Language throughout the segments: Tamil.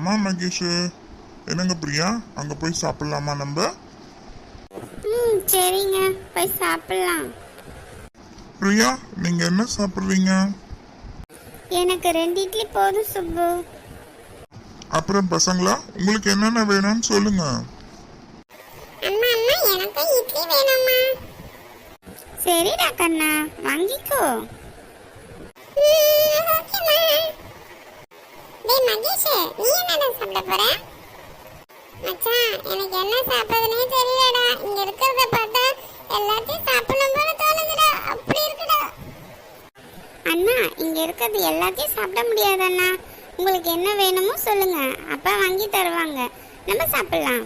அம்மா மகேஷ். என்னங்க பிரியா? அங்க போய் சாப்பிடலாமா நம்ம? ம் சரிங்க. போய் சாப்பிடலாம். பிரியா நீங்க என்ன சாப்பிடுறீங்க? எனக்கு ரெண்டு இட்லி போதும் சுப்பு. அப்புறம் பசங்களா உங்களுக்கு என்னென்ன வேணும்னு சொல்லுங்க. அம்மா அம்மா எனக்கு இட்லி வேணும்மா. சரிடா கண்ணா வாங்கிக்கோ. டேய் மகேஷ் நீ என்ன சாப்பிட போற? மச்சான் எனக்கு என்ன சாப்பிடுறதுனே தெரியலடா. இங்க இருக்கிறத பார்த்தா எல்லாத்தையும் சாப்பிடணும் போல தோணுதுடா. அப்படி இருக்குடா. அண்ணா இங்க இருக்கிறது எல்லாத்தையும் சாப்பிட முடியாது அண்ணா உங்களுக்கு என்ன வேணுமோ சொல்லுங்க. அப்பா வாங்கி தருவாங்க. நம்ம சாப்பிடலாம்.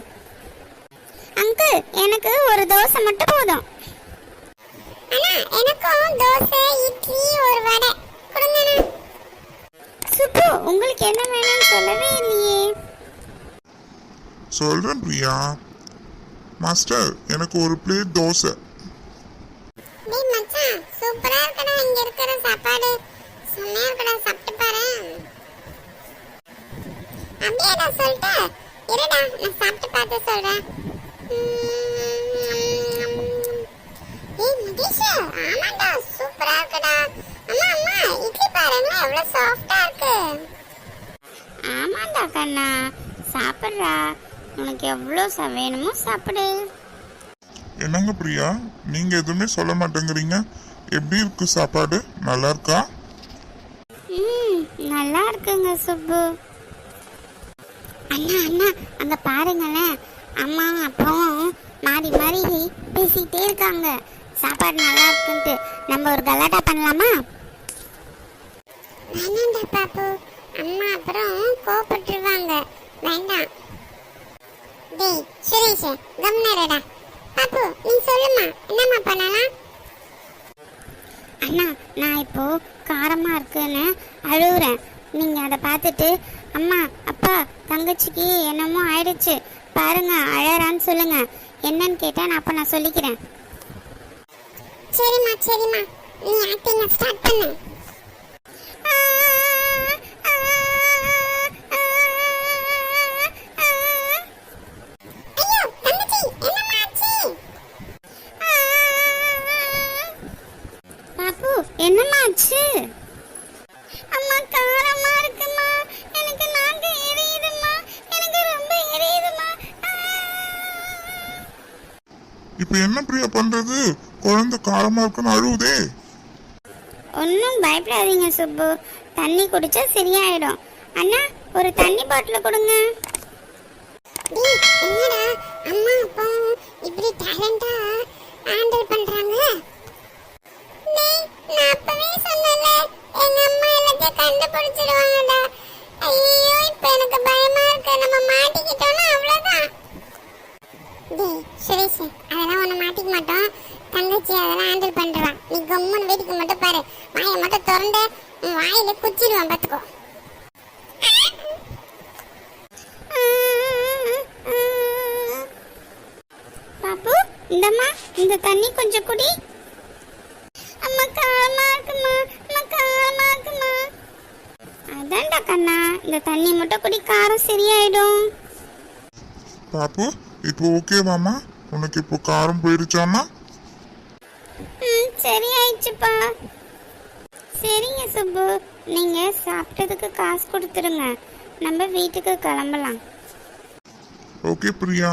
அங்கிள் எனக்கு ஒரு தோசை மட்டும் போதும் அண்ணா எனக்கும் தோசை இட்லி ஒரு வடை கொடுங்கண்ணா சுப்பு உங்களுக்கு என்ன வேணும்னு சொல்லவே இல்லையே. சொல்றேன் பிரியா. மாஸ்டர் எனக்கு ஒரு பிளேட் தோசை. டேய் மச்சான் சூப்பரா இருக்கடா இங்க இருக்கிற சாப்பாடு. செம்மையா இருக்கடா சாப்பிட்டு பாரு. அப்படியேடா சொல்லிட்ட இருடா நான் சாப்பிட்டு பார்த்து சொல்றேன். ஏய் மகேஷ் ஆமாடா சூப்பரா இருக்குடா. அம்மா அம்மா இட்லி பாருங்க எவ்வளவு சாஃப்டா இருக்கு ஆமாடா கண்ணா சாப்பிட்றா. உனக்கு எவ்வளோ ச வேணுமோ சாப்பிடு. என்னங்க பிரியா? நீங்க எதுவுமே சொல்ல மாட்டேங்கிறீங்க. எப்படி இருக்கு சாப்பாடு? நல்லா இருக்கா? ம் நல்லா இருக்குங்க சுப்பு. அண்ணா அண்ணா அங்க பாருங்களேன். அம்மா அப்பாவும் மாறி மாறி பேசிக்கிட்டே இருக்காங்க. சாப்பாடு நல்லா இருக்குன்ட்டு. நம்ம ஒரு கலாட்டா பண்ணலாமா? வேணாண்டா பாப்பு. அம்மா அப்புறம் கோபப்பட்டுருவாங்க வேண்டாம். டேய் சுரேஷ் கம்னரடா பாப்பு நீ சொல்லுமா என்னம்மா பண்ணலாம்? அண்ணா நான் இப்போ காரமா இருக்குன்னு அழுகுறேன் நீங்க அதை பார்த்துட்டு அம்மா அப்பா தங்கச்சிக்கு என்னமோ ஆயிடுச்சு. பாருங்க அழறான்னு சொல்லுங்க. என்னன்னு கேட்டா நான் அப்ப நான் சொல்லிக்கிறேன். சரிம்மா சரிம்மா. நீ ஆக்டிங் ஸ்டார்ட் பண்ணு ஐயோ தங்கச்சி என்னம்மா ஆச்சு ஆச்சு அம்மா காரமா இருக்குமா? எனக்கு நாக்கு எரியுதுமா? எனக்கு ரொம்ப எரியுதுமா? இப்போ என்ன பிரியா பண்றது? குழந்தை காரமா இருக்குன்னு அழுவுதே. ஒன்றும் பயப்படாதீங்க சுப்பு. தண்ணி குடிச்சா சரியாயிடும். அண்ணா ஒரு தண்ணி பாட்டில் கொடுங்க. என்னடா? அம்மா அப்பா இப்படி டேலண்டா ஹேண்டில் பண்றாங்க. அம்மா எல்லாத்தையும் ஐயோ இப்போ எனக்கு பயமா இருக்கு. நம்ம மாட்டிக்கிட்டோம்னா அவ்வளவுதான். டேய் சுரேஷ் அதெல்லாம் ஒண்ணு மாட்டிக்க மாட்டோம். தங்கச்சி அதெல்லாம் ஹேண்டில் நீ கம்முன்னு வேடிக்கை மட்டும் பாரு. வாயை மட்டும் திறந்து வாயில குச்சிடுவான் பாத்துக்கோ. பாப்பு இந்தம்மா இந்த தண்ணி கொஞ்சம் குடி. அம்மா காலமா இருக்குமா அதான்டா கண்ணா இந்த தண்ணி மட்டும் குடி காரம் சரியாயிடும். பாப்பு இப்போ ஓகேவாமா உனக்கு இப்போ காரம் போயிருச்சாமா? ம் சரி ஆயிடுச்சுப்பா சரிங்க சுப்பு நீங்க சாப்பிட்டதுக்கு காசு கொடுத்துருங்க. நம்ம வீட்டுக்கு கிளம்பலாம். ஓகே பிரியா.